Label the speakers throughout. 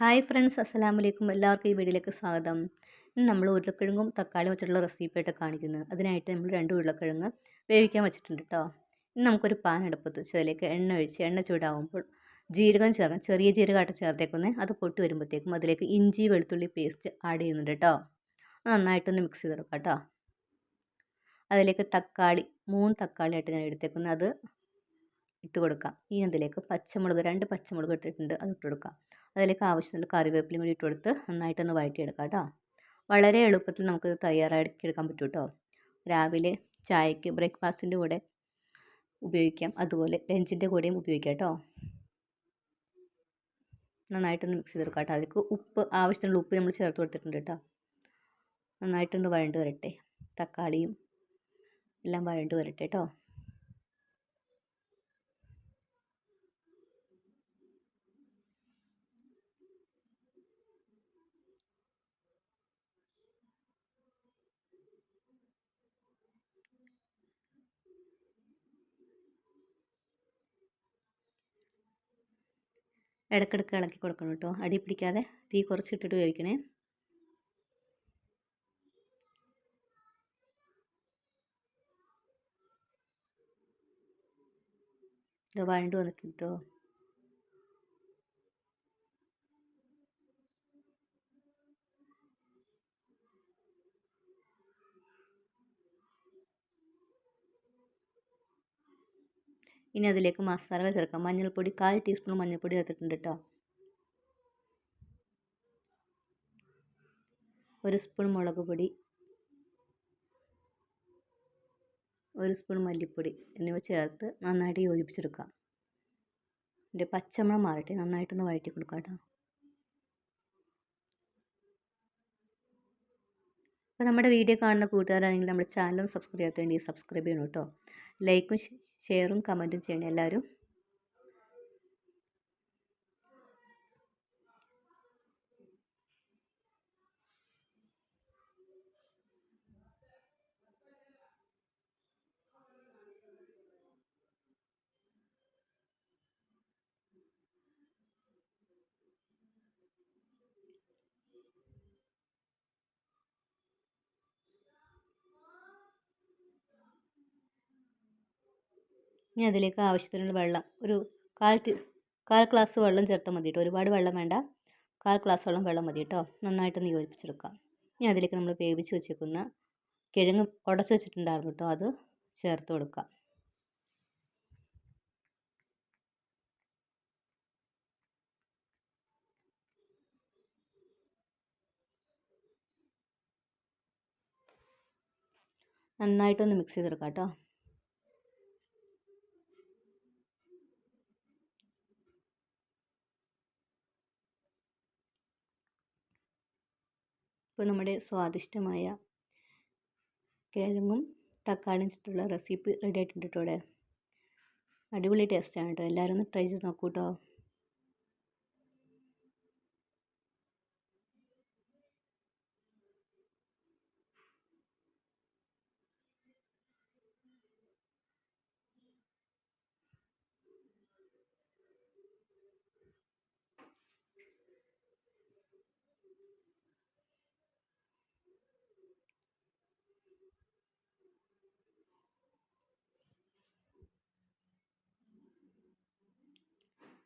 Speaker 1: Hi friends അസ്സലാമു അലൈക്കും എല്ലാവർക്കും ഈ വീഡിയോയിലേക്ക് സ്വാഗതം. ഇന്ന് നമ്മൾ ഉരുളക്കിഴങ്ങും തക്കാളിയും വെച്ചിട്ടുള്ള റെസിപ്പി ആയിട്ട് കാണിക്കുന്നത്. അതിനായിട്ട് നമ്മൾ രണ്ട് ഉരുളക്കിഴങ്ങ് വേവിക്കാൻ വെച്ചിട്ടുണ്ട് കേട്ടോ ഇന്ന് നമുക്കൊരു പാൻ അടുപ്പത്ത് വെച്ച് എണ്ണ ഒഴിച്ച് എണ്ണ ചൂടാകുമ്പോൾ ജീരകം ചേർക്കാം ചെറിയ ജീരകമായിട്ട് ചേർത്തേക്കുന്നത് അത് പൊട്ടി വരുമ്പോഴത്തേക്കും അതിലേക്ക് ഇഞ്ചി വെളുത്തുള്ളി പേസ്റ്റ് ആഡ് ചെയ്യുന്നുണ്ട് കേട്ടോ നന്നായിട്ടൊന്ന് മിക്സ് ചെയ്തെടുക്കാം കേട്ടോ അതിലേക്ക് തക്കാളി മൂന്ന് തക്കാളിയായിട്ട് ഞാൻ എടുത്തേക്കുന്നത്. അത് ഇട്ട് കൊടുക്കാം. ഈ അതിലേക്ക് പച്ചമുളക് രണ്ട് പച്ചമുളക് ഇട്ടിട്ടുണ്ട് അത് ഇട്ട് കൊടുക്കാം. അതിലേക്ക് ആവശ്യമുള്ള കറിവേപ്പിലയും കൂടി ഇട്ട് കൊടുത്ത് നന്നായിട്ടൊന്ന് വഴറ്റിയെടുക്കാം കേട്ടോ. വളരെ എളുപ്പത്തിൽ നമുക്ക് തയ്യാറാക്കി എടുക്കാൻ പറ്റും കേട്ടോ. രാവിലെ ചായക്ക് ബ്രേക്ക്ഫാസ്റ്റിന്റെ കൂടെ ഉപയോഗിക്കാം. അതുപോലെ ലഞ്ചിന്റെ കൂടെയും ഉപയോഗിക്കാം കേട്ടോ. നന്നായിട്ടൊന്ന് മിക്സ് ചെയ്തെടുക്കാം കേട്ടോ. അതിലേക്ക് ഉപ്പ് ആവശ്യത്തിനുള്ള ഉപ്പ് നമ്മൾ ചേർത്ത് കൊടുത്തിട്ടുണ്ട് കേട്ടോ. നന്നായിട്ടൊന്ന് വഴണ്ട് വരട്ടെ. തക്കാളിയും എല്ലാം വഴണ്ട് വരട്ടെ കേട്ടോ. ഇടയ്ക്കിടയ്ക്ക് ഇളക്കി കൊടുക്കണം കേട്ടോ. അടി പിടിക്കാതെ തീ കുറച്ചിട്ടിട്ട് വേവിക്കണേ. ഇത് വഴണ്ട് വന്നിട്ടുണ്ട് കേട്ടോ. ഇനി അതിലേക്ക് മസാല ചേർക്കാം. മഞ്ഞൾപ്പൊടി കാൽ ടീസ്പൂൺ മഞ്ഞൾപ്പൊടി ചേർത്തിട്ടുണ്ട് കേട്ടോ ഒരു സ്പൂൺ മുളക് പൊടി. ഒരു സ്പൂൺ മല്ലിപ്പൊടി എന്നിവ ചേർത്ത് നന്നായിട്ട് യോജിപ്പിച്ചെടുക്കാം. ഇതിന്റെ പച്ചമണം മാറട്ടെ. നന്നായിട്ടൊന്ന് വഴറ്റി കൊടുക്കാം കേട്ടോ അപ്പോൾ നമ്മുടെ വീഡിയോ കാണുന്ന കൂട്ടുകാരാണെങ്കിൽ നമ്മുടെ ചാനൽ സബ്സ്ക്രൈബ് വേണ്ടി സബ്സ്ക്രൈബ് ചെയ്യണം കേട്ടോ ലൈക്കും ഷെയറും കമന്റും ചെയ്യണം എല്ലാവരും. ഇനി അതിലേക്ക് ആവശ്യത്തിനുള്ള വെള്ളം. ഒരു കാൽ കാൽ ഗ്ലാസ് വെള്ളം ചേർത്താൽ മതി കേട്ടോ ഒരുപാട് വെള്ളം വേണ്ട. കാൽ ഗ്ലാസോളം വെള്ളം മതി കേട്ടോ നന്നായിട്ടൊന്ന് യോജിപ്പിച്ചെടുക്കാം. ഇനി അതിലേക്ക് നമ്മൾ വേവിച്ച് വെച്ചേക്കുന്ന കിഴങ്ങ് ഉടച്ച് വെച്ചിട്ടുണ്ടായിരുന്നു കേട്ടോ അത് ചേർത്ത് കൊടുക്കാം. നന്നായിട്ടൊന്ന് മിക്സ് ചെയ്തെടുക്കാം കേട്ടോ ഇപ്പോൾ നമ്മുടെ സ്വാദിഷ്ടമായ കിഴങ്ങും തക്കാളിയും ചുറ്റുള്ള റെസിപ്പി റെഡി ആയിട്ടുണ്ട് കേട്ടോ ഇവിടെ അടിപൊളി ടേസ്റ്റാണ് കേട്ടോ എല്ലാവരും ഒന്ന് ട്രൈ ചെയ്ത് നോക്കൂ കേട്ടോ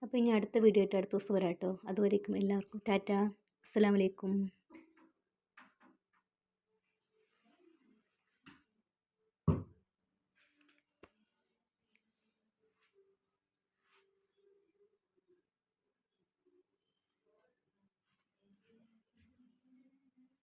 Speaker 1: അപ്പോൾ ഇനി അടുത്ത വീഡിയോ ആയിട്ട് അടുത്ത ദിവസം വരാം കേട്ടോ അതുവരേക്കും എല്ലാവർക്കും. ടാറ്റ. അസ്സാം വലൈക്കും